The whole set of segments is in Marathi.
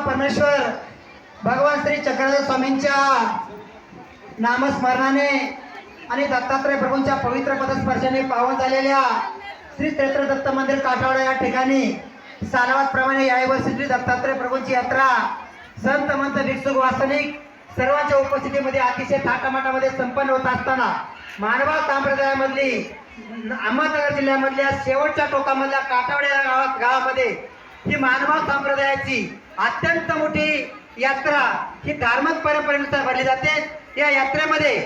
परमेश्वर. भगवान श्री चक्रधर स्वामींच्या नामस्मरणाने आणि दत्तात्रय प्रभूंच्या पवित्र पदस्पर्शाने पावन झालेल्या श्री क्षेत्र दत्त मंदिर काठावडा या ठिकाणी सालावाद प्रमाणे श्री दत्तात्रय प्रभूंची यात्रा संत मंत भिक्षुक वासनिक सर्वांच्या उपस्थितीमध्ये अतिशय थाटामाटामध्ये संपन्न होत असताना मानवा संप्रदायामधली अहमदनगर जिल्ह्यामधल्या शेवटच्या टोकामधल्या काठावड्या गावात गावामध्ये ही मानवा संप्रदायाची अत्यंत मोठी यात्रा ही धार्मिक परंपरेनुसार भरली जाते. या यात्रेमध्ये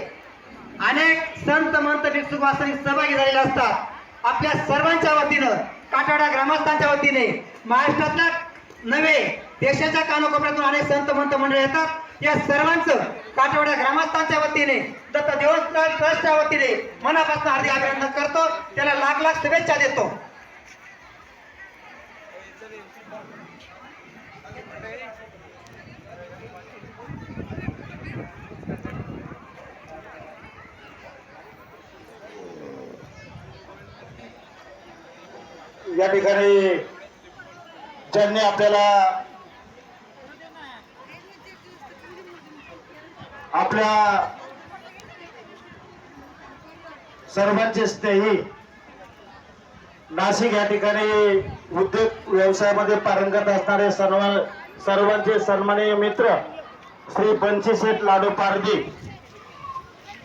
अनेक संत मंत भिक्षुक सहभागी झालेले असतात. आपल्या सर्वांच्या वतीनं काटाडा ग्रामस्थांच्या वतीने महाराष्ट्रातल्या नव्हे देशाच्या कानाकोपऱ्यातून अनेक संत मंत मंडळ येतात. या सर्वांचं काटवड्या ग्रामस्थांच्या वतीने दत्त देवस्थान ट्रस्टच्या वतीने मनापासून हार्दिक अभिनंदन करतो. त्याला लाख लाख शुभेच्छा देतो. या ठिकाणी ज्यांनी आपल्याला आपल्या सर्वांचे स्नेही नाशिक या ठिकाणी उद्योग व्यवसायामध्ये पारंगत असणारे सर्व सर्वांचे सन्माननीय मित्र श्री पंचशीठ लाडू पारजी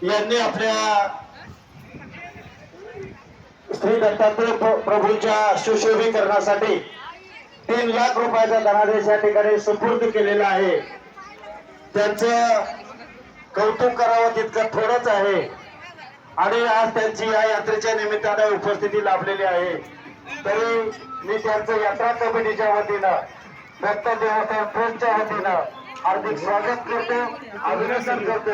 यांनी आपल्या श्री दत्तात्रय प्रभूच्या प्रभूंच्या सुशोभीकरणासाठी तीन लाख रुपयाचा धनादेश या ठिकाणी सुपूर्द केलेला आहे. त्यांचं कौतुक करावं तितकं थोडंच आहे. आणि आज त्यांची या यात्रेच्या निमित्ताने उपस्थिती लाभलेली आहे. तरी मी त्यांचं यात्रा कमिटीच्या वतीनं दत्त देवस्थान ट्रस्टच्या वतीनं हार्दिक स्वागत करतो अभिनंदन करतो.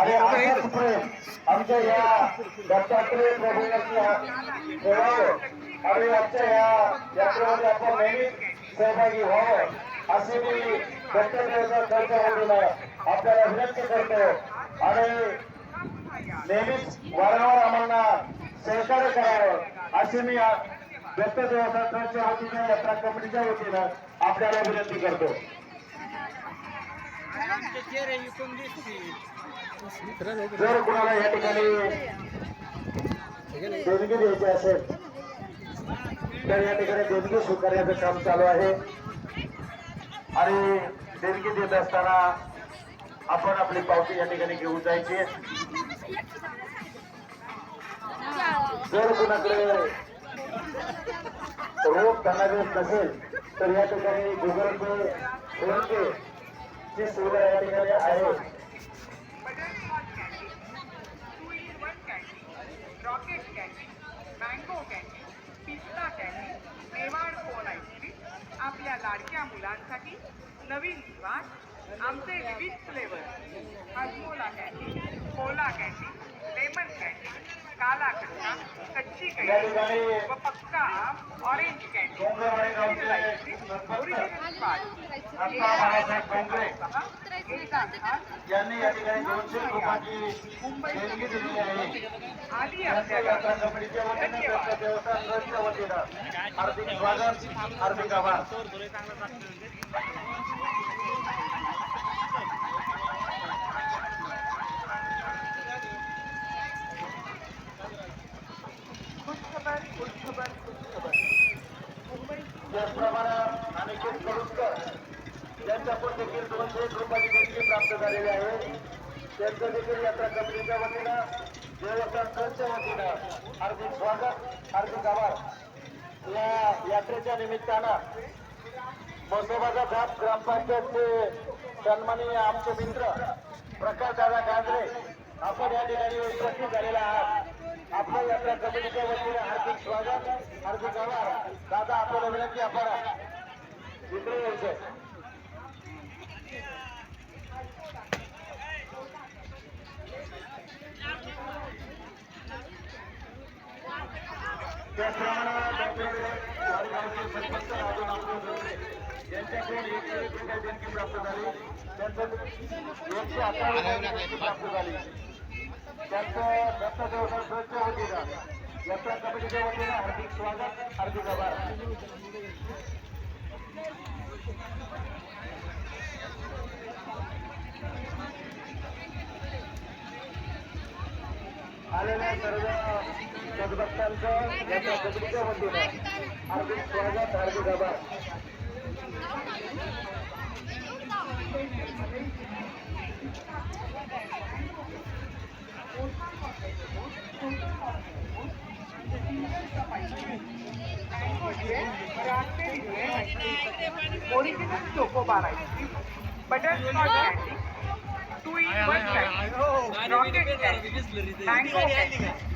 आणि असंच प्रेम आमच्या या दत्तात्रय प्रभूंची ठेवावं आणि आमच्या या यात्रेमध्ये आपण नेहमी सहभागी व्हावं अशी मी दत्तात्रयाचा खर्च ट्रस्टच्या आपल्याला विनंती करतो. आणि नेहमीच वारंवार आम्हाला सहकार्य करावं अशी मी आ- दत्त देवस्थान ट्रस्टच्या यात्रा कमिटीच्या वतीनं आपल्याला विनंती करतो. जर कुणाला या ठिकाणी देणगी द्यायची असेल तर या ठिकाणी देणगी स्वीकारण्याचं काम चालू आहे. आणि देणगी देत असताना आपण आपली पावती या ठिकाणी घेऊन जायची. जर कुणाकडे रोग धनादेश नसेल तर या ठिकाणी गुगल पे फोन पे ची सुविधा या ठिकाणी आहे. रॉकेट कॅन्डी मँगो कॅन्डी पिस्ता कॅन्डी मेवाड कोन आहे आपल्या लाडक्या मुलांसाठी नवीन स्वाद आमचे विविध flavour Hajmola candy cola candy lemon candy काला खट्टा कच्ची कॅन्डी व पक्का आम ऑरेंज कॅन्डी ओरिजिनल स्वाद यांनी या ठिकाणी दोनशे लोकांची देणगी दिलेली आहे. हार्दिक स्वागत हार्दिक आभार. यांच्याकडून देखील दोनशे एक रुपयाची देणगी प्राप्त झालेली आहे. त्यांचं देखील यात्रा कमिटीच्या वतीनं देवस्थान ट्रस्टच्या वतीनं हार्दिक स्वागत हार्दिक आभार. या यात्रेच्या निमित्तानं मसोबाचा घाट ग्रामपंचायतचे सन्माननीय आमचे मित्र प्रकाश दादा गांजरे आपण या ठिकाणी उपस्थित झालेला आहात. आपल्या यात्रा कमिटीच्या वतीने हार्दिक स्वागत हार्दिक आभार. दादा आपल्याला विनंती आपण इकडे यायचं त्याचप्रमाणे डॉक्टर वाडगावचे प्राप्त झाली त्यांचं एकशे अकरा प्राप्त झाली त्यांचं दत्ता देवसा स्वच्छ वतीनं यात्रा कमिटीच्या वतीनं हार्दिक स्वागत हार्दिक आलेल्या सर्व सद्भक्तांचं यात्रा कमिटीच्या वतीनं हार्दिक स्वागत हार्दिक आभार original chocobar two in one rocket mango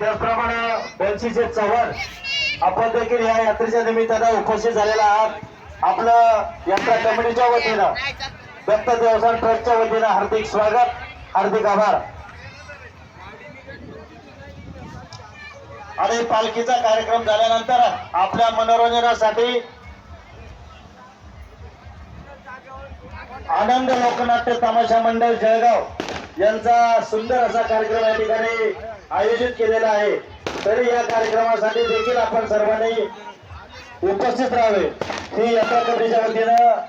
त्याचप्रमाणे बंशीचे चव्हाण आपण देखील या यात्रेच्या निमित्तानं उपस्थित झालेला आहात. आपलं यात्रा कमिटीच्या वतीनं दत्त देवस्थान ट्रस्टच्या वतीनं हार्दिक स्वागत हार्दिक आभार. आणि पालखीचा कार्यक्रम झाल्यानंतर आपल्या मनोरंजनासाठी आनंद लोकनाट्य तमाशा मंडळ जळगाव यांचा सुंदर असा कार्यक्रम या ठिकाणी आयोजित केलेला आहे. तरी या कार्यक्रमासाठी देखील आपण सर्वांनी उपस्थित राहावे. ही यात्रा कमीच्या वतीनं